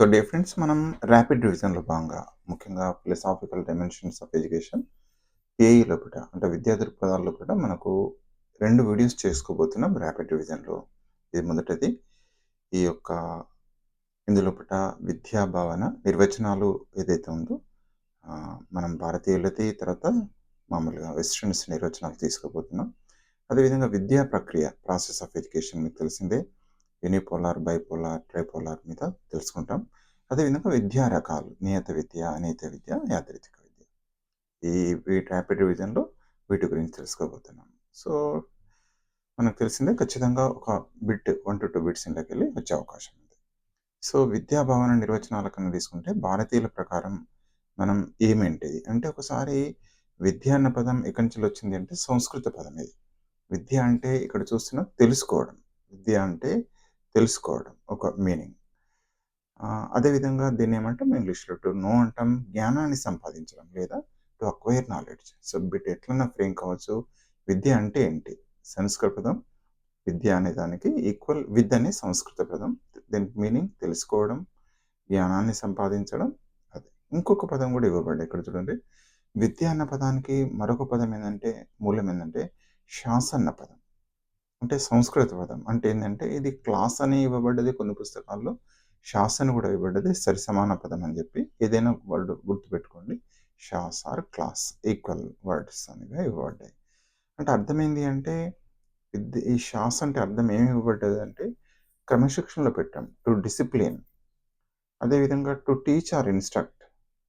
So day friends మనం rapid రివిజన్లో భాగంగా ముఖ్యంగా ఫిలసాఫికల్ డైమెన్షన్స్ ఆఫ్ ఎడ్యుకేషన్ ఏఈ లోపల అంటే విద్యా దృక్పథాల లోపల మనకు రెండు వీడియోస్ చేసుకోబోతున్నాం ర్యాపిడ్ రివిజన్లో ఇది మొదటిది. ఈ యొక్క ఇందులోపట విద్యా భావన నిర్వచనాలు ఏదైతే ఉందో మనం భారతీయులది తర్వాత మామూలుగా వెస్ట్రన్స్ నిర్వచనాలు తీసుకోబోతున్నాం. అదేవిధంగా విద్యా ప్రక్రియ ప్రాసెస్ ఆఫ్ ఎడ్యుకేషన్ మీకు తెలిసిందే. యూనిపోలార్ బైపోలార్ ట్రైపోలార్ మీద తెలుసుకుంటాం. అదేవిధంగా విద్యా రకాలు నియత విద్య అనీత విద్య యాదృతిక విద్య. ఈ వీటి ర్యాపిడ్ రివిజన్లో వీటి గురించి తెలుసుకోబోతున్నాం. సో మనకు తెలిసిందే ఖచ్చితంగా ఒక bit one to two bits ఇంట్లోకి వెళ్ళి వచ్చే అవకాశం ఉంది. సో విద్యా భావన నిర్వచనాల కన్నా తీసుకుంటే భారతీయుల ప్రకారం మనం ఏమేంటిది అంటే ఒకసారి విద్య అన్న పదం ఎక్కడి నుంచి వచ్చింది అంటే సంస్కృత పదం ఇది. విద్య అంటే ఇక్కడ చూస్తున్న తెలుసుకోవడం. విద్య అంటే తెలుసుకోవడం ఒక మీనింగ్. అదేవిధంగా దీన్ని ఏమంటాం? ఇంగ్లీష్లో టు నో అంటాం. జ్ఞానాన్ని సంపాదించడం లేదా to acquire knowledge so bit ఎట్లన్నా ఫ్రేమ్ కావచ్చు. విద్య అంటే ఏంటి? సంస్కృత పదం. విద్య అనే దానికి ఈక్వల్ విద్య అనే సంస్కృత పదం. దీని మీనింగ్ తెలుసుకోవడం జ్ఞానాన్ని సంపాదించడం అదే. ఇంకొక పదం కూడా ఇవ్వబడ్డాయి ఇక్కడ చూడండి. విద్య అన్న పదానికి మరొక పదం ఏంటంటే మూలం ఏంటంటే శాసన అన్న పదం. అంటే సంస్కృత పదం. అంటే ఏంటంటే ఇది క్లాస్ అని ఇవ్వబడ్డది కొన్ని పుస్తకాల్లో శాసన కూడా ఇవ్వబడ్డది సరి సమాన పదం అని చెప్పి. ఏదైనా వర్డ్ గుర్తుపెట్టుకోండి. షాస్ ఆర్ క్లాస్ ఈక్వల్ వర్డ్స్ అనేవి ఇవ్వబడ్డాయి. అంటే అర్థమైంది అంటే ఈ షాస్ అంటే అర్థం ఏమి ఇవ్వబడ్డది అంటే క్రమశిక్షణలో పెట్టాం. To discipline. అదేవిధంగా టు టీచ్ ఆర్ ఇన్స్ట్రక్ట్.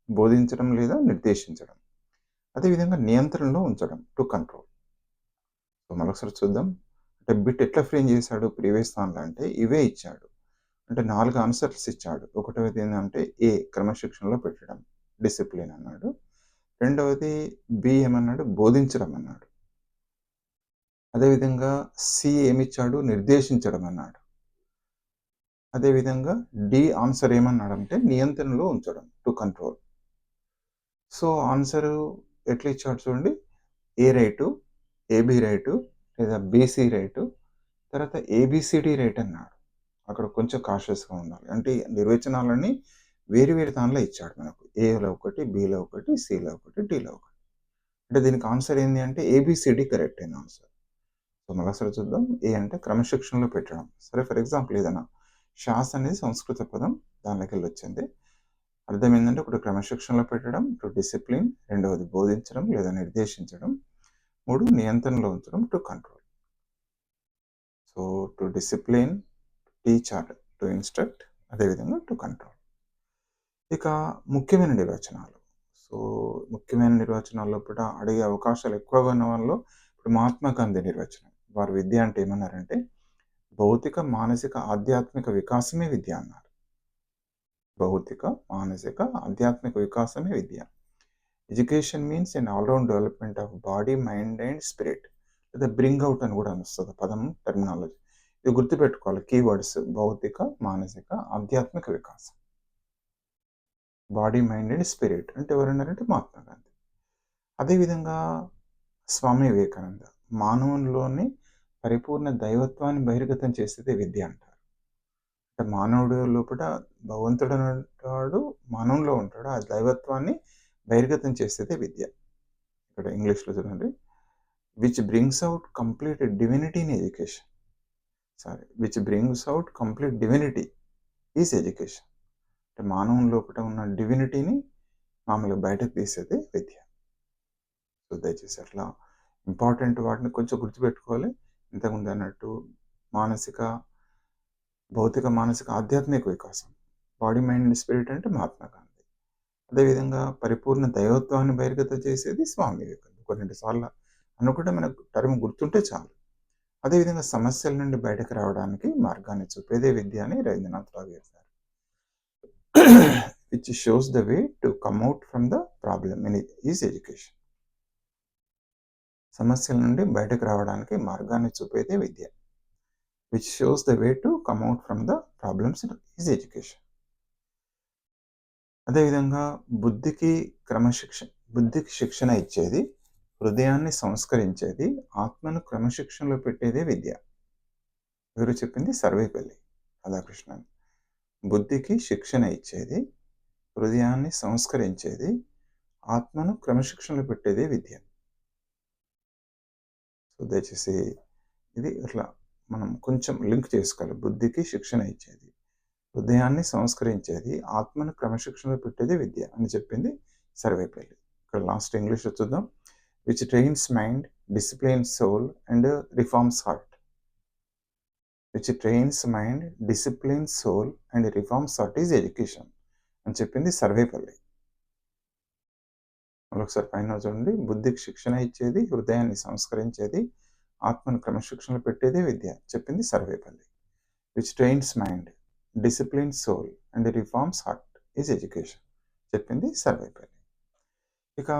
బోధించడం లేదా నిర్దేశించడం. అదేవిధంగా నియంత్రణలో ఉంచడం. To control. సో మరొకసారి చూద్దాం. అంటే బిట్ ఎట్లా ఫ్రేమ్ చేశాడు ప్రీవియస్ దానిలో అంటే ఇవే ఇచ్చాడు. అంటే నాలుగు ఆన్సర్స్ ఇచ్చాడు. ఒకటవది ఏంటంటే ఏ క్రమశిక్షణలో పెట్టడం డిసిప్లిన్ అన్నాడు. రెండవది బి ఏమన్నాడు? బోధించడం అన్నాడు. అదేవిధంగా సి ఏమిచ్చాడు? నిర్దేశించడం అన్నాడు. అదేవిధంగా డి ఆన్సర్ ఏమన్నాడంటే నియంత్రణలో ఉంచడం టు కంట్రోల్ సో ఆన్సర్ ఎట్లా ఇచ్చాడు చూడండి? A right A B right లేదా బీసీ రేటు తర్వాత A B C D right అన్నాడు అక్కడ కొంచెం కాషియస్గా ఉండాలి. అంటే నిర్వచనాలన్నీ వేరు వేరు దానిలో ఇచ్చాడు మనకు. ఏలో ఒకటి బీలో ఒకటి సిలో ఒకటి డిలో ఒకటి. అంటే దీనికి ఆన్సర్ ఏంటి అంటే A B C D correct అయిన ఆన్సర్. సో మరోసారి చూద్దాం. ఏ అంటే క్రమశిక్షణలో పెట్టడం. సరే ఫర్ ఎగ్జాంపుల్ ఏదైనా శాస్ అనేది సంస్కృత పదం దానిలోకి వెళ్ళి వచ్చింది అర్థం ఏంటంటే ఒకటి క్రమశిక్షణలో పెట్టడం టు డిసిప్లిన్ రెండవది బోధించడం లేదా నిర్దేశించడం మూడు నియంత్రణలో ఉంచడం to control so to discipline teach or to instruct అదేవిధంగా టు కంట్రోల్ ఇక ముఖ్యమైన నిర్వచనాలు. సో ముఖ్యమైన నిర్వచనాల్లో కూడా అడిగే అవకాశాలు ఎక్కువగా ఉన్న వాళ్ళు ఇప్పుడు మహాత్మా గాంధీ నిర్వచనం. వారు విద్య అంటే ఏమన్నారంటే భౌతిక మానసిక ఆధ్యాత్మిక వికాసమే విద్య అన్నారు. భౌతిక మానసిక ఆధ్యాత్మిక వికాసమే విద్య. Education means and all round development of body mind and spirit లేదా బ్రింగ్ అవుట్ అని కూడా అనిస్తుంది పదం టెర్మినాలజీ ఇది గుర్తుపెట్టుకోవాలి. కీవర్డ్స్ భౌతిక మానసిక ఆధ్యాత్మిక వికాసం. బాడీ మైండ్ అండ్ స్పిరిట్ అంటే ఎవరన్నారంటే మహాత్మా గాంధీ. అదేవిధంగా స్వామి వివేకానంద. మానవునిలోని పరిపూర్ణ దైవత్వాన్ని బహిర్గతం చేసేదే విద్య అంటారు. అంటే మానవుడు లోపల భగవంతుడు ఉంటాడు మానవుల్లో ఉంటాడు ఆ దైవత్వాన్ని బహిర్గతం చేసేదే విద్య. ఇక్కడ ఇంగ్లీష్లో చూడండి. Which brings out complete divinity in education sorry which brings out complete divinity is education అంటే మానవం లోపల ఉన్న డివినిటీని మామూలుగా బయటకు తీసేది విద్య. సో దయచేసి అట్లా ఇంపార్టెంట్ వాటిని కొంచెం గుర్తుపెట్టుకోవాలి. ఇంతకుముందు అన్నట్టు మానసిక భౌతిక మానసిక ఆధ్యాత్మిక వికాసం. బాడీ మైండ్ అండ్ స్పిరిట్ అంటే మహాత్మా గాంధీ అదేవిధంగా పరిపూర్ణ దైవత్వాన్ని బహిర్గత చేసేది స్వామి వివేకానంద. కొన్ని సార్లు అనుకుంటే మనకు టర్మ్ గుర్తుంటే చాలు. అదేవిధంగా సమస్యల నుండి బయటకు రావడానికి మార్గాన్ని చూపేదే విద్య అని Rabindranath Tagore garu which shows the way to come out from the problem in is education సమస్యల నుండి బయటకు రావడానికి మార్గాన్ని చూపేదే విద్య. Which shows the way to come out from the problems is education అదేవిధంగా బుద్ధికి క్రమశిక్షణ బుద్ధికి శిక్షణ ఇచ్చేది హృదయాన్ని సంస్కరించేది ఆత్మను క్రమశిక్షణలో పెట్టేదే విద్య. వీరు చెప్పింది సర్వేపల్లి రాధాకృష్ణన్ బుద్ధికి శిక్షణ ఇచ్చేది హృదయాన్ని సంస్కరించేది ఆత్మను క్రమశిక్షణలో పెట్టేదే విద్య. సో దయచేసి ఇది ఇట్లా మనం కొంచెం లింక్ చేసుకోవాలి. బుద్ధికి శిక్షణ ఇచ్చేది. హృదయాన్ని సంస్కరించేది ఆత్మను క్రమశిక్షణలో పెట్టేది విద్య అని చెప్పింది సర్వేపల్లి. ఇక్కడ లాస్ట్ ఇంగ్లీష్లో చూద్దాం. Which trains mind discipline soul and reforms heart which trains mind discipline soul and reforms heart is education అని చెప్పింది సర్వేపల్లి. మరొకసారి పైన చూడండి. బుద్ధికి శిక్షణ ఇచ్చేది హృదయాన్ని సంస్కరించేది ఆత్మను క్రమశిక్షణలో పెట్టేదే విద్య చెప్పింది Sarvepalli. Which trains mind discipline soul and reforms heart is education చెప్పింది సర్వేపల్లి. ఇక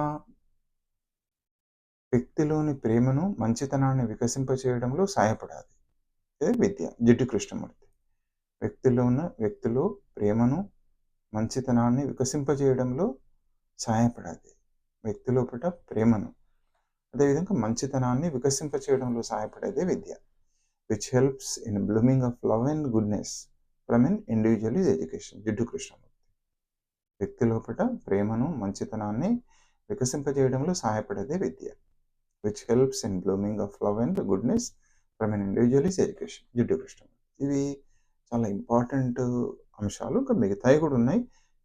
వ్యక్తిలోని ప్రేమను మంచితనాన్ని వికసింపచేయడంలో సహాయపడాలి. ఇది విద్య జిడ్డు కృష్ణమూర్తి. వ్యక్తిలో ఉన్న వ్యక్తిలో ప్రేమను మంచితనాన్ని వికసింపజేయడంలో సహాయపడాలి. వ్యక్తి లోపల ప్రేమను. అదేవిధంగా మంచితనాన్ని వికసింపచేయడంలో సహాయపడేదే విద్య. Which helps in blooming of love and goodness from in individual is education Jiddu Krishnamurti వ్యక్తి లోపల ప్రేమను మంచితనాన్ని వికసింపజేయడంలో సహాయపడేదే విద్య which helps in blooming of love and goodness from in individual is education Jiddu Krishnamurti ఇవి చాలా ఇంపార్టెంట్ అంశాలు. ఇంకా మిగతాయి కూడా ఉన్నాయి.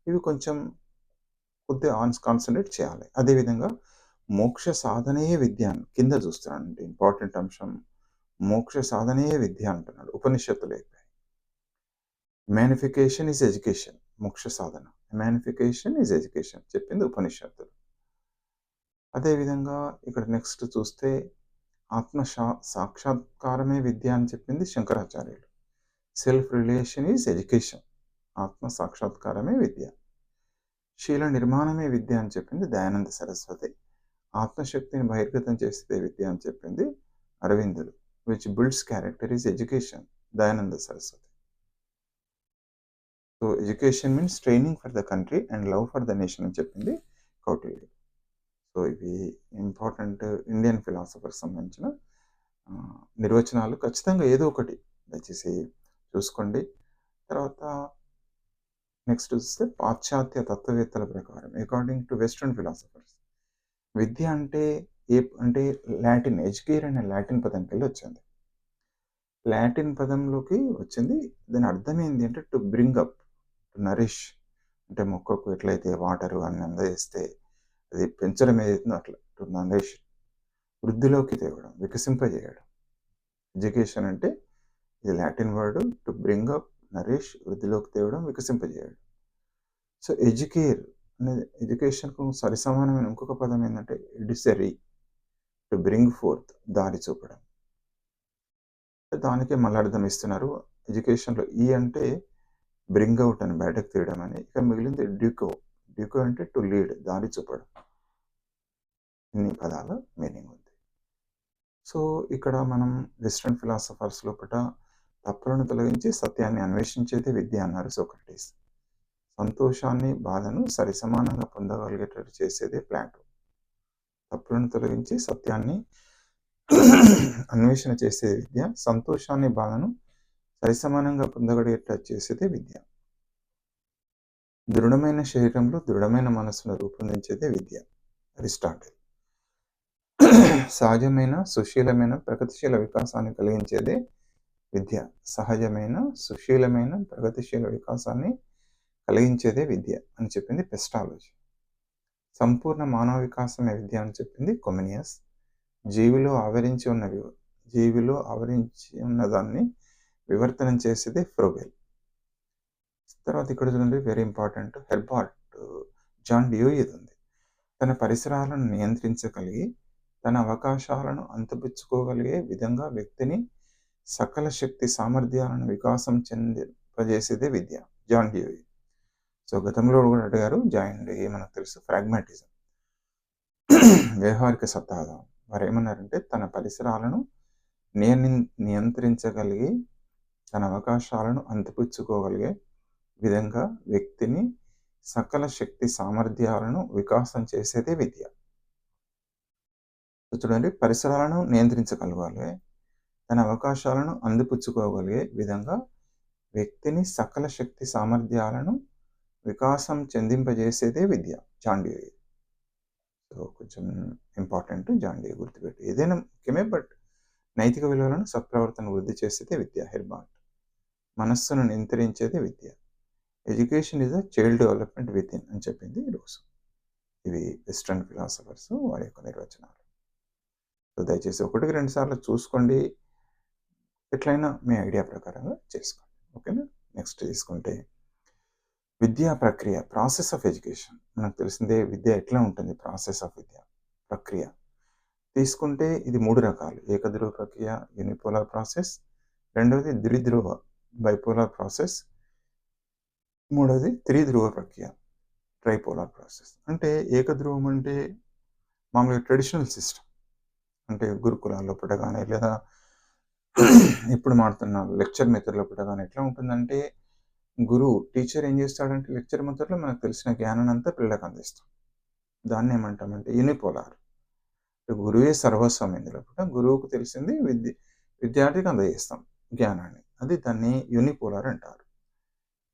ఇవి కొంచెం కొద్దిగా ఆన్స్ కాన్సన్ట్రేట్ చేయాలి. అదేవిధంగా మోక్ష సాధనే విద్య కింద చూస్తున్నాడు ఇంపార్టెంట్ అంశం మోక్ష సాధనే విద్య అంటున్నాడు. ఉపనిషత్తులు మ్యానిఫికేషన్ ఈజ్ ఎడ్యుకేషన్ మోక్ష సాధన. మ్యానిఫికేషన్ ఈజ్ ఎడ్యుకేషన్ చెప్పింది ఉపనిషత్తులు. అదేవిధంగా ఇక్కడ నెక్స్ట్ చూస్తే ఆత్మ సాక్షాత్కారమే విద్య అని చెప్పింది శంకరాచార్యులు. సెల్ఫ్ రిలేషన్ ఈజ్ ఎడ్యుకేషన్ ఆత్మ సాక్షాత్కారమే విద్య. శీల నిర్మాణమే విద్య అని చెప్పింది దయానంద సరస్వతి. ఆత్మశక్తిని బహిర్గతం చేసేదే విద్య అని చెప్పింది అరవిందులు which builds character is education Dayananda Saraswati. So education means training for the country and love for the nation అని చెప్పింది కౌటిల్య సో ఇవి ఇంపార్టెంట్ ఇండియన్ ఫిలాసఫర్స్ సంబంధించిన నిర్వచనాలు. ఖచ్చితంగా ఏదో ఒకటి దయచేసి చూసుకోండి. తర్వాత నెక్స్ట్ చూస్తే పాశ్చాత్య తత్వవేత్తల ప్రకారం అకార్డింగ్ టు వెస్ట్రన్ ఫిలాసఫర్స్ విద్య అంటే ఏ అంటే లాటిన్ ఎడ్యుకేర్ అనే లాటిన్ పదం వెళ్ళి వచ్చింది. లాటిన్ పదంలోకి వచ్చింది. దాని అర్థం ఏంటి అంటే టు బ్రింగ్ అప్ నరిష్ అంటే మొక్కకు ఎట్లయితే వాటర్ అన్ని అందజేస్తే అది పెంచడం ఏదైతుందో అట్లా టు నరిష్. వృద్ధిలోకి తేవడం వికసింపజేయడం. ఎడ్యుకేషన్ అంటే ఇది Latin word to bring up nourish వృద్ధిలోకి తేవడం వికసింపజేయడం. సో ఎడ్యుకేర్ అనేది ఎడ్యుకేషన్కు సరిసమానమైన ఇంకొక పదం ఏంటంటే ఎడిసరీ టు బ్రింగ్ ఫోర్త్ దారి చూపడం. దానికే మళ్ళీ అర్థం ఇస్తున్నారు. ఎడ్యుకేషన్లో ఈ అంటే బ్రింగ్ అవుట్ అని బయటకు తీయడం అని. ఇక మిగిలింది డ్యూకో. డ్యూకో అంటే టు లీడ్ దారి చూపడం. ఇన్ని పదాల మీనింగ్ ఉంది. సో ఇక్కడ మనం వెస్ట్రన్ ఫిలాసఫర్స్ లోపల తప్పులను తొలగించి సత్యాన్ని అన్వేషించేదే విద్య అన్నారు సోక్రటీస్. సంతోషాన్ని బాధను సరిసమానంగా పొందగలిగేటట్టు చేసేదే ప్లాటో. తప్పులను తొలగించి సత్యాన్ని అన్వేషణ చేసే విద్య సంతోషాన్ని బాధను సరిసమానంగా పొందగలిగేటట్టు చేసేదే విద్య. దృఢమైన శరీరంలో దృఢమైన మనసును రూపొందించేదే విద్య. అరిస్టాటిల్. సహజమైన సుశీలమైన ప్రగతిశీల వికాసాన్ని కలిగించేదే విద్య. సహజమైన సుశీలమైన ప్రగతిశీల వికాసాన్ని కలిగించేదే విద్య అని చెప్పింది పెస్టాలజీ. సంపూర్ణ మానవ వికాసమే విద్య అని చెప్పింది కొమినియస్. జీవిలో ఆవరించి ఉన్న జీవిలో ఆవరించి ఉన్నదాన్ని వివర్తనం చేసేది ఫ్రోగెల్. తర్వాత ఇక్కడ చూడండి very important Herbart John Dewey ఇది ఉంది తన పరిసరాలను నియంత్రించగలిగి తన అవకాశాలను అంతపుచ్చుకోగలిగే విధంగా వ్యక్తిని సకల శక్తి సామర్థ్యాలను వికాసం చెందింపజేసేదే విద్య జాన్ డియోయి సో గతంలో కూడా అడిగారు జాయిన్ డియోయి మనకు తెలుసు ఫ్రాగ్మాటిజం. వ్యవహారిక సత్తాగా వారు ఏమన్నారంటే తన పరిసరాలను నియని నియంత్రించగలిగి తన అవకాశాలను అందిపుచ్చుకోగలిగే విధంగా వ్యక్తిని సకల శక్తి సామర్థ్యాలను వికాసం చేసేదే విద్య. చూడండి పరిసరాలను నియంత్రించగలగాలి. తన అవకాశాలను అందిపుచ్చుకోగలిగే విధంగా వ్యక్తిని సకల శక్తి సామర్థ్యాలను వికాసం చెందింపజేసేదే విద్య. జాండీ సో కొంచెం ఇంపార్టెంట్ జాండీ గుర్తుపెట్టి. ఏదైనా ముఖ్యమే బట్ నైతిక విలువలను సత్ప్రవర్తన వృద్ధి చేసేదే విద్య హెర్బాట్ మనస్సును నియంత్రించేది విద్య. Education is a child development within అని చెప్పింది రోజు. ఇవి వెస్ట్రన్ ఫిలాసఫర్స్ వారి యొక్క నిర్వచనాలు. సో దయచేసి ఒకటికి రెండు సార్లు చూసుకోండి. ఎట్లయినా మీ ఐడియా ప్రకారంగా చేసుకోండి. ఓకేనా? నెక్స్ట్ తీసుకుంటే విద్యా ప్రక్రియ ప్రాసెస్ ఆఫ్ ఎడ్యుకేషన్ మనకు తెలిసిందే విద్య ఎట్లా ఉంటుంది? ప్రాసెస్ ఆఫ్ విద్య ప్రక్రియ. తీసుకుంటే ఇది మూడు రకాలు. ఏకధ్రువ ప్రక్రియ యూనిపోలర్ ప్రాసెస్ రెండవది ద్విధ్రువ బైపోలార్ ప్రాసెస్ మూడవది త్రిధ్రువ ప్రక్రియ ట్రైపోలార్ ప్రాసెస్ అంటే ఏకధ్రువం అంటే మామూలుగా ట్రెడిషనల్ సిస్టమ్ అంటే గురుకులాల్లో పుట్టగానే లేదా ఇప్పుడు మాడుతున్న లెక్చర్ మెథడ్లో పుట్టగానే ఎట్లా ఉంటుందంటే గురువు టీచర్ ఏం చేస్తాడంటే లెక్చర్ మెథడ్లో మనకు తెలిసిన జ్ఞానాన్ని అంతా పిల్లలకు అందిస్తాం దాన్ని ఏమంటామంటే యూనిపోలార్ గురువే సర్వస్వం ఇందులో కూడా గురువుకు తెలిసింది విద్య విద్యార్థికి అందజేస్తాం జ్ఞానాన్ని. అది దాన్ని యూనిపోలార్ అంటారు.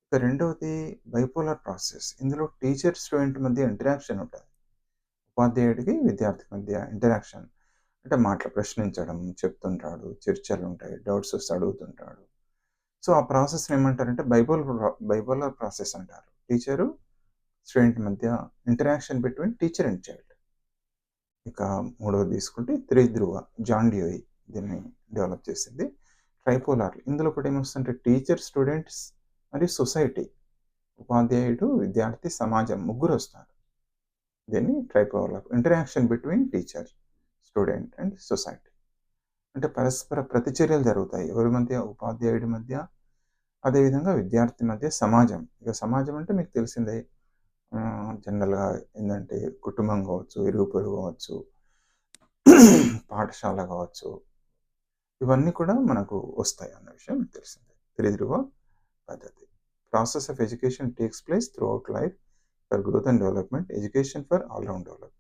ఇక రెండవది బైపోలార్ ప్రాసెస్ ఇందులో టీచర్ స్టూడెంట్ మధ్య ఇంటరాక్షన్ ఉంటుంది. ఉపాధ్యాయుడికి విద్యార్థి మధ్య ఇంటరాక్షన్ అంటే మాటలు ప్రశ్నించడం చెప్తుంటాడు చర్చలు ఉంటాయి డౌట్స్ వస్తే అడుగుతుంటాడు. సో ఆ ప్రాసెస్ని ఏమంటారంటే బైబోల్ బైబోలర్ ప్రాసెస్ అంటారు. టీచరు స్టూడెంట్ మధ్య interaction between teacher and child ఇక మూడవది తీసుకుంటే త్రిధ్రువ జాండియోయి దీన్ని డెవలప్ చేసింది. ట్రైపోలార్. ఇందులో కూడా ఏమొస్తుంటే టీచర్ స్టూడెంట్స్ మరియు సొసైటీ ఉపాధ్యాయుడు విద్యార్థి సమాజం ముగ్గురు వస్తారు దీన్ని tripolar interaction between teacher student and society. అంటే పరస్పర ప్రతిచర్యలు జరుగుతాయి. ఎవరి మధ్య? ఉపాధ్యాయుడి మధ్య. అదేవిధంగా విద్యార్థి మధ్య సమాజం. ఇక సమాజం అంటే మీకు తెలిసిందే. జనరల్గా ఏంటంటే కుటుంబం కావచ్చు ఇరుగు పొరుగు కావచ్చు పాఠశాల కావచ్చు ఇవన్నీ కూడా మనకు వస్తాయి అన్న విషయం మీకు తెలిసిందే. త్రిధ్రువ పద్ధతి. Process of education takes place throughout life for growth and development education for all round development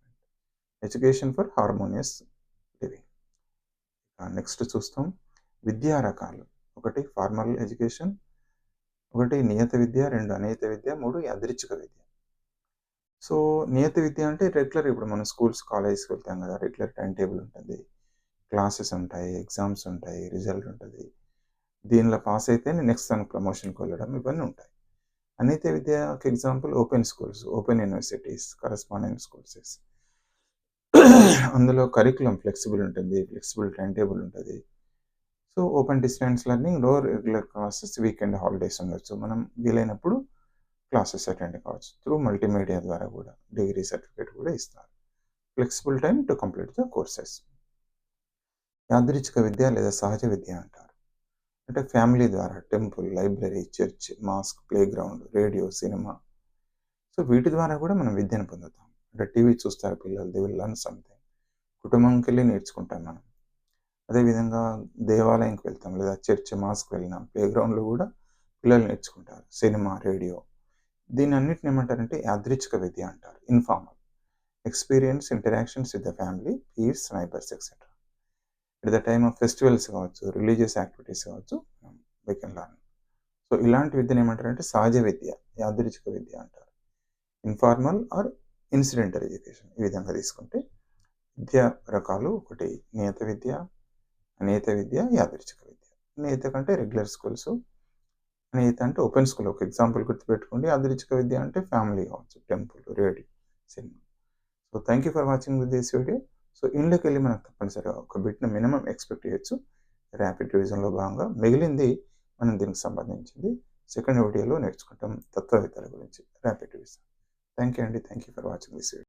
education for harmonious living next చూస్తాం. విద్యా రకాలు. ఒకటి ఫార్మల్ ఎడ్యుకేషన్ ఒకటి నియత విద్య రెండు అనియత విద్య మూడు యాదృచ్ఛిక విద్య. సో నియత విద్య అంటే రెగ్యులర్ ఇప్పుడు మనం స్కూల్స్ కాలేజెస్కి వెళ్తాం కదా రెగ్యులర్ టైం టేబుల్ ఉంటుంది. క్లాసెస్ ఉంటాయి ఎగ్జామ్స్ ఉంటాయి రిజల్ట్ ఉంటుంది. దీనిలో పాస్ అయితే నెక్స్ట్ దానికి ప్రమోషన్కి వెళ్ళడం ఇవన్నీ ఉంటాయి. అనియత విద్యకి example open schools open universities correspondent courses అందులో కరికులం ఫ్లెక్సిబుల్ ఉంటుంది ఫ్లెక్సిబుల్ టైం టేబుల్ ఉంటుంది. సో ఓపెన్ డిస్టెన్స్ లెర్నింగ్లో రెగ్యులర్ క్లాసెస్ వీకెండ్ హాలిడేస్ ఉండొచ్చు. మనం వీలైనప్పుడు క్లాసెస్ అటెండ్ కావచ్చు. త్రూ మల్టీమీడియా ద్వారా కూడా డిగ్రీ సర్టిఫికేట్ కూడా ఇస్తారు. Flexible time to complete the courses. యాదృచ్ఛిక విద్య లేదా సహజ విద్య అంటారు. అంటే ఫ్యామిలీ ద్వారా temple library church mosque playground radio cinema. So వీటి ద్వారా కూడా మనం విద్యను పొందుతాం. అంటే టీవీ చూస్తారు పిల్లలు ది విల్ లర్న్ సంథింగ్. కుటుంబంకి వెళ్ళి నేర్చుకుంటాం మనం. అదేవిధంగా దేవాలయంకి వెళ్తాం లేదా చర్చ్ మాస్క్ వెళ్ళినాం ప్లే గ్రౌండ్లో కూడా పిల్లలు నేర్చుకుంటారు. Cinema radio. దీని అన్నిటిని ఏమంటారంటే యాదృచ్ఛిక విద్య అంటారు. Informal. Experience interactions with the family peers neighbours etcetera. At the time of festivals కావచ్చు రిలీజియస్ యాక్టివిటీస్ కావచ్చు వీ కెన్ లర్న్ సో ఇలాంటి విద్యను ఏమంటారంటే సహజ విద్య యాదృచ్ఛిక విద్య అంటారు. ఇన్ఫార్మల్ ఆర్ ఇన్సిడెంటల్ ఎడ్యుకేషన్ ఈ విధంగా తీసుకుంటే విద్యా రకాలు ఒకటి నేత విద్య నేత విద్య యాదృచ్ఛిక విద్య. నేత కంటే రెగ్యులర్ స్కూల్స్ అనేత అంటే ఓపెన్ స్కూల్ ఒక ఎగ్జాంపుల్ గుర్తుపెట్టుకోండి. యాదృచ్ఛిక విద్య అంటే ఫ్యామిలీ కావచ్చు temple radio cinema so thank you for watching with this video so ఇంట్లోకి వెళ్ళి మనకు తప్పనిసరిగా ఒక బిట్ను మినిమం ఎక్స్పెక్ట్ చేయొచ్చు. ర్యాపిడ్ రివిజన్లో భాగంగా మిగిలింది మనం దీనికి సంబంధించింది సెకండ్ వీడియోలో నేర్చుకుంటాం తత్వవేత్తల గురించి. ర్యాపిడ్ రివిజన్ థ్యాంక్ యూ అండి. Thank you for watching this video